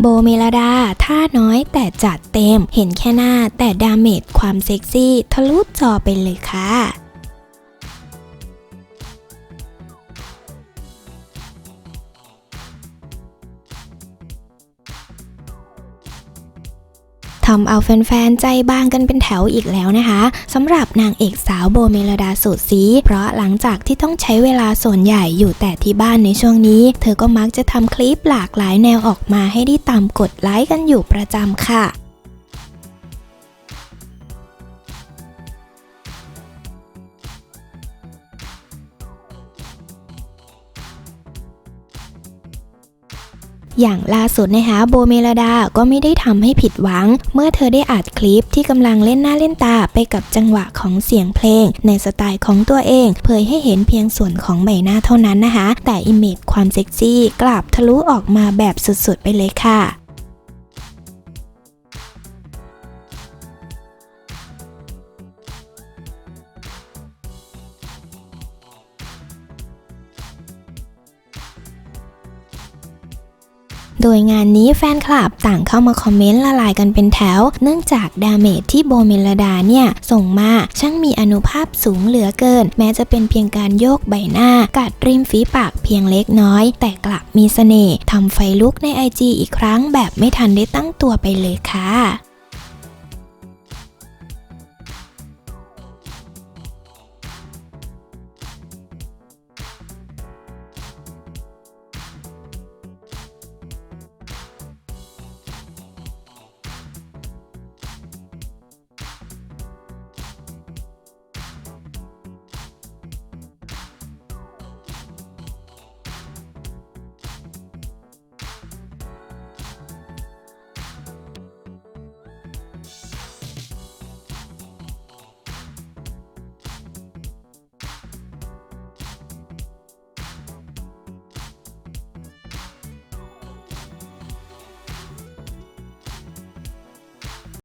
โบเมลดาท่าน้อยแต่จัดเต็ม เห็นแค่หน้าแต่ดาเมจความเซ็กซี่ ทะลุจอไปเลยค่ะ ทำเอาแฟนๆ ใจบางกันเป็นแถวอีกแล้วนะคะสำหรับนางเอกสาวโบเมลดาสุดซีเพราะหลังจากที่ต้องใช้เวลาส่วนใหญ่อยู่แต่ที่บ้านในช่วงนี้ เธอก็มักจะทำคลิปหลากหลายแนวออกมาให้ได้ตามกดไลค์กันอยู่ประจำค่ะ อย่างล่าสุดนะคะโบเมลดาก็ไม่ได้ทำให้ผิดหวัง เมื่อเธอได้อัดคลิปที่กำลังเล่นหน้าเล่นตาไปกับจังหวะของเสียงเพลง ในสไตล์ของตัวเอง เผยให้เห็นเพียงส่วนของใบหน้าเท่านั้นนะคะ แต่อิมเมจความเซ็กซี่กลับทะลุออกมาแบบสุดๆไปเลยค่ะ โดยงานนี้แฟนคลับต่างเข้ามาคอมเมนต์ละลายกันเป็นแถว เนื่องจากดาเมจที่โบเมลดาเนี่ย ส่งมาช่างมีอนุภาพสูงเหลือเกิน แม้จะเป็นเพียงการโยกใบหน้า กัดริมฝีปากเพียงเล็กน้อย แต่กลับมีเสน่ห์ทำไฟลุกในไอจีอีกครั้งแบบไม่ทันได้ตั้งตัวไปเลยค่ะ